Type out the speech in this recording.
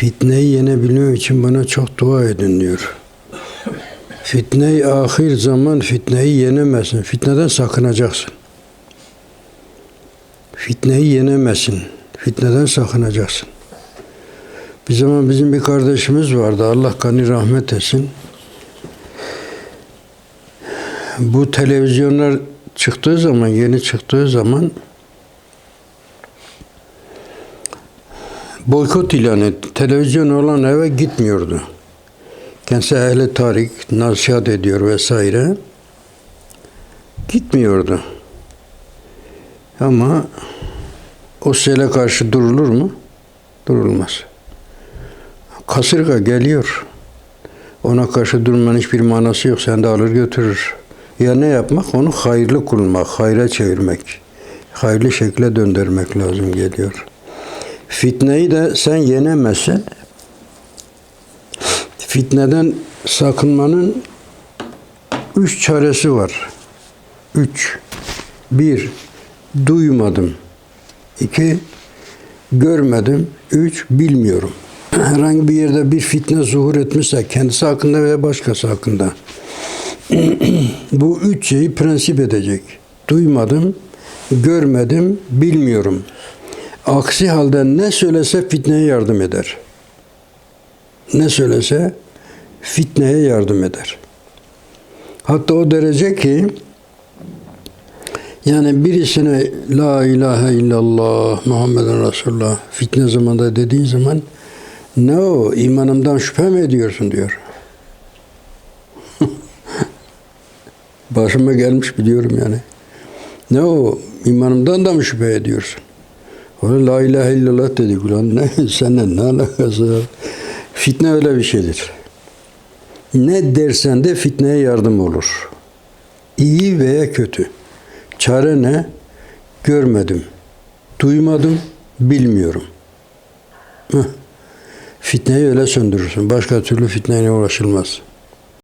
Fitneyi yenebilmem için bana çok dua edin diyor. Fitneyi ahir zaman fitneyi yenemezsin. Fitneden sakınacaksın. Fitneyi yenemezsin. Fitneden sakınacaksın. Bir zaman bizim bir kardeşimiz vardı. Allah gani rahmet etsin. Bu televizyonlar çıktığı zaman, yeni çıktığı zaman boykot ilan etti. Televizyon olan eve gitmiyordu. Kendisi ehli tarih, nasihat ediyor vesaire. Gitmiyordu. Ama o sele karşı durulur mu? Durulmaz. Kasırga geliyor. Ona karşı durmanın hiçbir manası yok. Sen de alır götürür. Ya ne yapmak? Onu hayırlı kılmak, hayra çevirmek. Hayırlı şekle döndürmek lazım geliyor. Fitneyi de sen yenemezsen fitneden sakınmanın üç çaresi var. Üç. Bir, duymadım. İki, görmedim. Üç, bilmiyorum. Herhangi bir yerde bir fitne zuhur etmişse kendisi hakkında veya başkası hakkında bu üç şeyi prensip edecek. Duymadım, görmedim, bilmiyorum. Aksi halde ne söylese fitneye yardım eder. Ne söylese fitneye yardım eder. Hatta o derece ki yani birisine La ilahe illallah Muhammeden Resulullah fitne zamanında dediğin zaman ne o imanımdan şüphe mi ediyorsun diyor. Başıma gelmiş biliyorum yani. Ne o imanımdan da mı şüphe ediyorsun? Öyle la ilahe illallah dedik ulan ne seninle ne alakası var? Fitne öyle bir şeydir. Ne dersen de fitneye yardım olur. İyi veya kötü. Çare ne? Görmedim, duymadım, bilmiyorum. Heh. Fitneyi öyle söndürürsün. Başka türlü fitneyle uğraşılmaz.